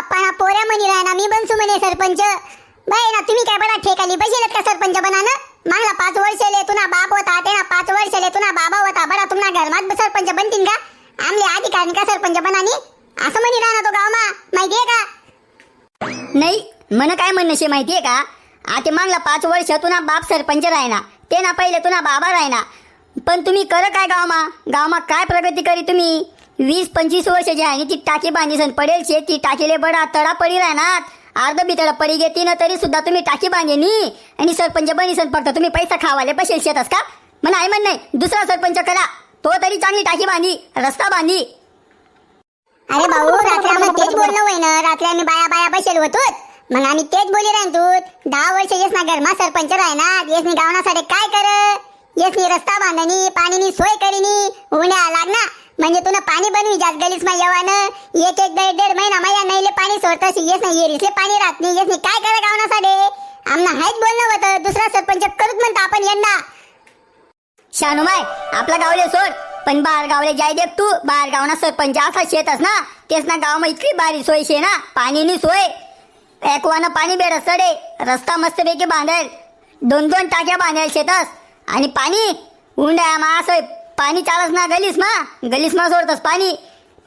बाप्पा ना पोऱ्या म्हणी राय ना मी बनसू म्हणे सरपंच. बाई ना तुम्ही काय बडा ठेकाली? बसेलत का सरपंच बनाना? मागला पाच वर्ष ले तुना बाप होता ते ना पाच वर्ष ले तुना बाबा होता. बडा तुम्हाला घरमात सरपंच बनतील का? आमले अधिकारी का सरपंच बनानी? असं म्हणी राहणार तो गावमा. माहितीये का? नाही मन काय म्हणणं शे माहितीये का? आता मागला पाच वर्ष तुना बाप सरपंच राहिना ते ना पहिले तुना बाबा राहिना पण तुम्ही कर काय गावमा? गावमा काय प्रगती करी तुम्ही? वीस पंचवीस वर्ष जे आहे नी ती टाकी बांधीसन. पडेल शे ती टाकीले बडा तडा पडी राहणार अर्ध बितड पडी घेते ना तरी सुद्धा तुम्ही टाकी बांधेनी. आणि सरपंच बनीसन फक्त. तुम्ही पैसा खावाले पैसे शेतस का? म्हणा आहे म्हण नाही. दुसरा सरपंच करा. तो तरी चांगली टाकी बांधी रस्ता बांधी. अरे भाऊ रात्री आम्हाला तेच बोलणं होय ना रात्री आम्ही बाया बाया बसेल होतो मग आम्ही तेच बोली राहीन तू दहा वर्ष येस ना गरमा सरपंच राहणार येस मी गावनासाठी काय कर येस मी रस्ता बांधणी पाणीनी सोय करीनी. उन्या लागणार म्हणजे तुला पाणी बनवी जात गलीस मा येवानं. एक एक दीड दीड महिना माझ्या नाहीले पाणी सोडतस येस नाही येरीसले पाणी राहत नाही येस नाही. काय करा गावनासाठी? आमना हायच बोलणं होतं दुसरा सरपंच करूच म्हणतो आपण यंदा शानुमाय आपला गावले सोड. पण बाहेर गावले जाय देख तू. बाहेर गावना सरपंच असा शेतस ना तेच ना गावमा इतकी बारी सोय शे ना. पाणीनी सोय. एकवानं पाणी बेड सडे रस्ता मस्तपैकी बांधेल. दोन दोन टाक्या बांधेल शेतस. आणि पाणी उंड्या मा असं पाणी चालस ना गलीस मा? गलीस मा सोडतस पाणी.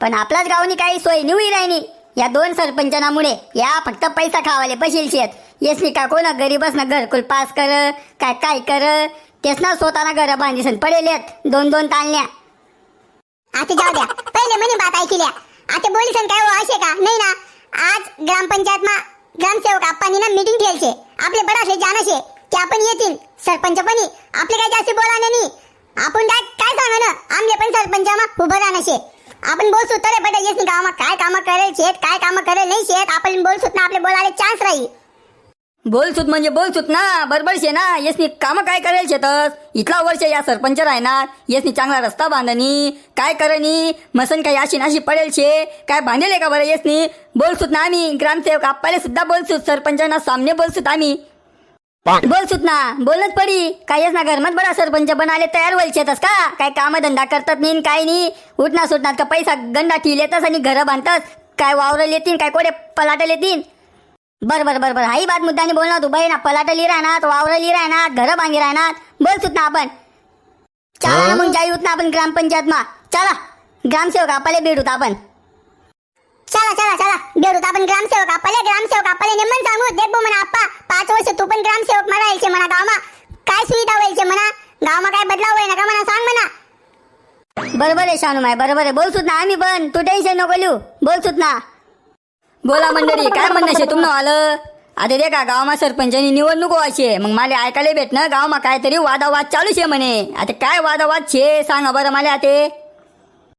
पण आपल्याच गावनी काही सोय निवडी राहिनी. या दोन सरपंचनामुळे या फक्त पैसा खावाले बशील शेत. येस मी का कोणा गरीबस ना घरकुल पास कर काय काय कर? तेच ना स्वतःना घर बांधीसन पडेल दोन दोन ताणल्या आता जाऊ द्या. पहिले म्हणे बात ऐकल्या. आता बोलीसन काय हो असे का? नाही ना. आज ग्रामपंचायत मा ग्रामसेवक आपण ना मीटिंग ठेवचे आपले बडाशे जानशे ते आपण येतील. सरपंच पण आपले काय जास्त बोला नाही. आपण काय सांगा ना आमले पण सरपंच मा उभं राहणशे आपण बोलसू तरे बडा येस गावामा काय कामं करेल शेत काय कामं करेल नाही शेत? आपण बोलसूत ना आपले बोलायला चान्स राहील बोलसूत म्हणजे बोलसूत ना बरोबर शे ना? येसनी कामं काय करेल शेतस? इथला वर्ष या सरपंच राहणार. येसनी चांगला रस्ता बांधणी. काय करणी? मसन काही अशी नाशी पडेल शे? काय बांधेले का बरं येसनी बोलसूत ना आम्ही. ग्रामसेवक आपल्याला सुद्धा बोलसूत सरपंचांना सामने बोलसूत आम्ही. बोलसूत ना बोलत पडी. येस ना घरमत बडा सरपंच बनाले तयार होईल शेतस का? काय काम धंदा करतात नाही काय नाही उठना सुटणार का पैसा गंडा ठेवून येतस आणि घरं बांधतस? काय वावरं येतील काय कोडे पलाटल येतील बर बर बर बर. हाही बात मुद्दानी बोलणार तू बाई ना पलाटली राहणार वावरली राहणार घर बांधी राहणार बोलतोत ना आपण. चला मग जाईत ना आपण ग्रामपंचायत मा चला. ग्रामसेवक आपले भेटूत आपण. चला चला चला. बेरूत आपण ग्रामसेवक आपले ग्रामसेवक आपले नेमन सांगू. देख बो म्हणा आप्पा पाच वर्ष तू पण ग्रामसेवक म्हणा यायचे म्हणा गावमा. काय सुविधा व्हायचे म्हणा? गावमा काय बदलाव होईल ना का म्हणा सांग म्हणा. बरोबर आहे शानुमाय बरोबर आहे. बोलतोत ना आम्ही पण. तू टेन्शन नको लिहू. बोलतोत ना बोला मंडळी काय म्हणणं शे? तुम्हाला आलं? आता रे का गावमा सरपंचानी निवडणूक व्हायचे मग मला ऐकायला भेटणं? गावमा काहीतरी वादावाद चालू शे म्हणे. आता काय वादावाद छे सांगा बरं मला आता.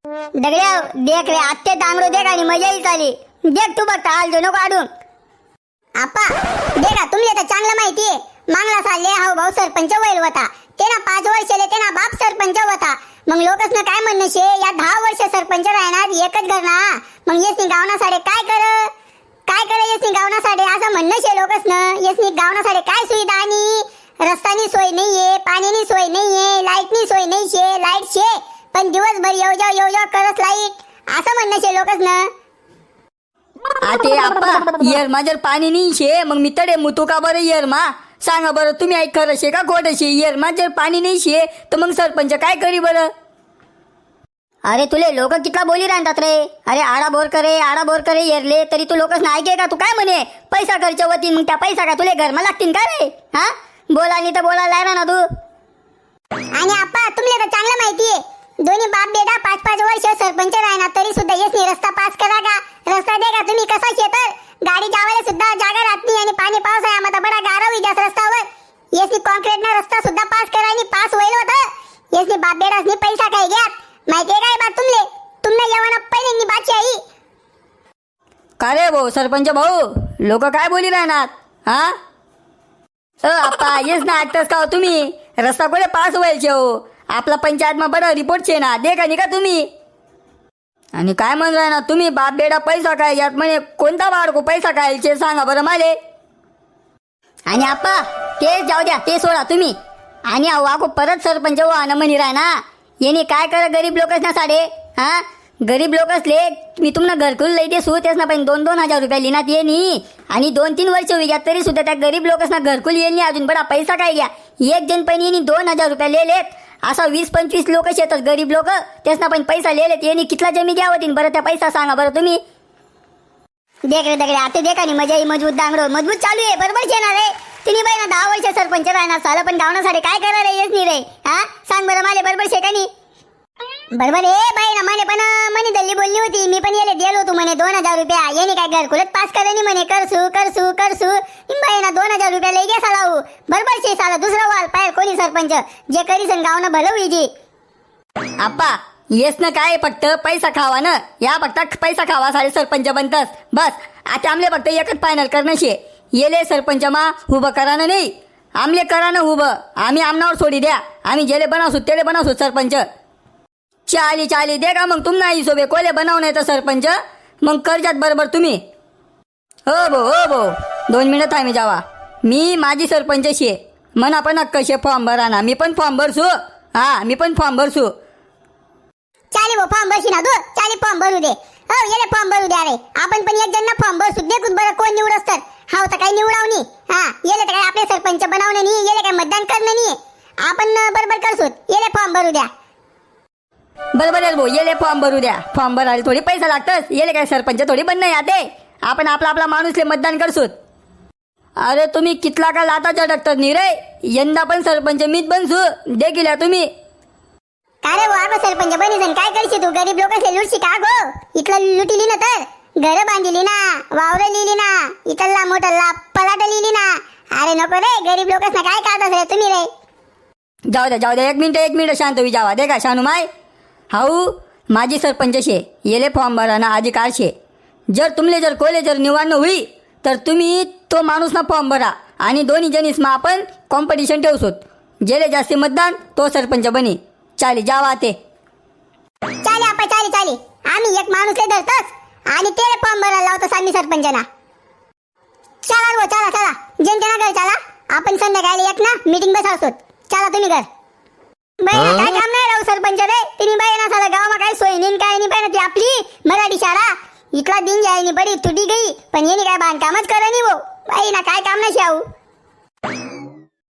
दगड्या देख रे आत्ते डांगरो देख आणि मजाही चाली देख तू बघ हाल जो नको आडून. आपा देखा तुम्ही तर चांगलं माहितीये. मांगला साले हा भाऊ सरपंच वैल होता ते ना पाच वर्ष ते ना बाप सरपंच होता मग लोकच ना काय म्हणणं शे? या दहा वर्ष सरपंच राहणार एकच घर ना? मग येसनी गावनासाडे काय कर? काय कर येसनी गावनासाडे असं म्हणणं शे लोकच ना येसनी गावनासाडे काय सुविधा आणि? रस्तानी सोय नाहीये पाणीनी सोय नाहीये लाईटनी सोय नाही शे लाइट शे. पण दिवसभर येऊ जाऊ येऊ जाऊ करत लाइट. असं म्हणणं शे लोकच ना. आते आप्पा येर मा जर पाणी नाही शे. मग मी तडे मुतू का बरं येर मा? सांगा बरं तुम्ही ऐक खरं शे का खोटं शे? येर मा जर पाणी नाही शे. तर मग सरपंच काय करी बरं? अरे तुले लोक कितला बोली राहतात रे. अरे आडा बोर करे आडा बोर करे येरले. तरी तू लोकच नाही ऐके का? तू काय म्हणे? पैसा खर्च होती मग त्या पैसा का तुले घरमा लागतील का रे? हा? बोलानी तर बोलायला ना तू. आणि आप्पा तुम्हाला तर चांगलं माहितीये. दोन्ही बाप बेटा पाच पाच वर्ष सरपंच राहणार तरी सुद्धा येस रस्ता पास करा का? रस्ता दे का तुम्ही कसा शेतर गाडी जावायला सुद्धा जागा राहत नाही आणि पाणी पाऊस आहे आम्हाला बडा गारा होई जास्त रस्त्यावर. येसनी कॉन्क्रीट ना रस्ता सुद्धा पास करा आणि पास होईल होत. येसनी बाप बेटासनी पैसा काय घ्या. माहितीये काय बा तुमले? तुमने येवाना पहिले बाची आई. का रे भाऊ सरपंच भाऊ? लोक काय बोली राहणार? हा? अ येस ना ऐकतास का हो तुम्ही? रस्ता कुठे पास व्हायचे हो आपला पंचायतमा बरं रिपोर्ट छे ना. दे का नाही का तुम्ही. आणि काय म्हण ना तुम्ही बाप बेडा पैसा काय यात म्हणे कोणता बाळको पैसा काय छे सांगा बरं माले. आणि आप्पा ते जाऊ द्या ते सोडा तुम्ही. आणि अहो आको परत सरपंच आण म्हणी राय ना येणे काय करा गरीब लोकच ना साडे हा? गरीब लोक असले मी तुम्हाला घरकुल लई देसू तेच ना पण दोन दोन हजार रुपये लिहिण्यात ये नी. आणि दोन तीन वर्ष होई घ्या तरी सुद्धा त्या गरीब लोकसना घरकुल येईल नाही अजून. बडा पैसा काय घ्या. एक जण पण येणी दोन हजार रुपये लिहिलेत असा वीस पंचवीस लोक शेतात गरीब लोक त्यासना पण पैसा लिहिले त्यांनी कितला जमी द्यावं तीन? बरं त्या पैसा सांगा बरं तुम्ही. देख रे दगडे आता देखा नी मजा ही मजबूत दांगडो मजबूत चालू आहे बरोबर येणार आहे तिने बाई ना दहा वर्ष सरपंच राहणार साला पण गावण्यासाठी काय करणार रे येस नाही रे. हा? सांग बरं मला बरोबर शेकानी. बरोबर आहे बाई ना माने पण मनी म्हणे दल्ली दोन हजार रुपया. येणे काय घरकुलत पास करे नाही म्हणे. करसू करसू करसू. बाई ना दोन हजार रुपया लई घ्या साला बरोबर शे साला. दुसरा वाल पाय कोणी सरपंच. जे करी सन गावनं भलं होई जी आप्पा येस ना काय फक्त? पैसा खावा ना. या फक्त पैसा खावा सारे सरपंच बनतस. बस. आता आमले फक्त एकच फायनल करणं शे. येले सरपंच मा उभं करा ना नाही आमले करा ना उभं आम्ही आमनावर सोडी द्या. आम्ही जेले बनावसू तेले बनावसू सरपंच. चाली चाली दे का मग तुमना सोबे कोले बनाव नाही तर सरपंच. मग करजात बरोबर तुम्ही. हो भो हो भो दोन मिनिट थांबी जावा. मी माझी सरपंचशी आहे म्हणा पण कसे फॉर्म भरा ना मी पण फॉर्म भरसू? हा मी पण फॉर्म भरसू. चाली वो फॉर्म भरशी ना तू चाली फॉर्म भरू दे. हो येले फॉर्म भरू द्या रे. आपण पण एक जण फॉर्म भरसू. देखूच बरं कोण निवडस तर. हाव तर काही निवडावनी हा येले तर काय आपले सरपंच बनवणे नाही येले काय मतदान करणं नाही आपण बरोबर करसू येले फॉर्म भरू द्या. बरोबर आहे भाऊ. येले फॉर्म भरू द्या. फॉर्म भरायला थोडी पैसा लागतच. येले काय सरपंच थोडी बन नाही आते. आपण आपला आपला माणूसले मतदान करसूत. अरे तुम्ही कितला का लाताच्या डॉक्टर रे? यंदा पण सरपंच मीच बनसू. दे गेल्या तुम्ही. काय रे सरपंच बनीसन काय करशी तू? गरीब लोक लुटशी का गो? इथलं लुटिली ना तर. घर बांधिली ना. वावर लिहिली ना. इथला मोठला पलाट लिहिली ना. अरे नको रे गरीब लोक काय काढतात रे तुम्ही रे? जाऊ द्या जाऊ द्या. एक मिनिट एक मिनिट शांत होई जावा. दे का शानू माय हाऊ माझी सरपंच शे येले फॉर्म भरा ना अधिकार शे. जर तुमले जर कोले जर निवडणं होई तर तुम्ही तो माणूस ना फॉर्म भरा आणि दोन्ही जणीस मग आपण कॉम्पिटिशन ठेवसोत. जेले जास्ती मतदान तो सरपंच बनी. चाली जावा ते चाले आपा चाले चाले. आम्ही एक माणूस धरतोच आणि ते फॉर्म भरायला लावतोस आम्ही सरपंचाला चला रे चला चला. जनतेना घर चला. आपण संध्याकाळी एक ना मीटिंग बसवतो चला तुम्ही घर. बाई ना काय काम नाही राहू सरपंच रे तिने बाई ना साला गावामा काय सोय नाही न काय ना ती आपली मराठी शाळा. इथला दिन जायनी बडी तुटी गई पण येणे काय बांधकामच करा नाही वो. बाई ना काय काम नाही शाहू.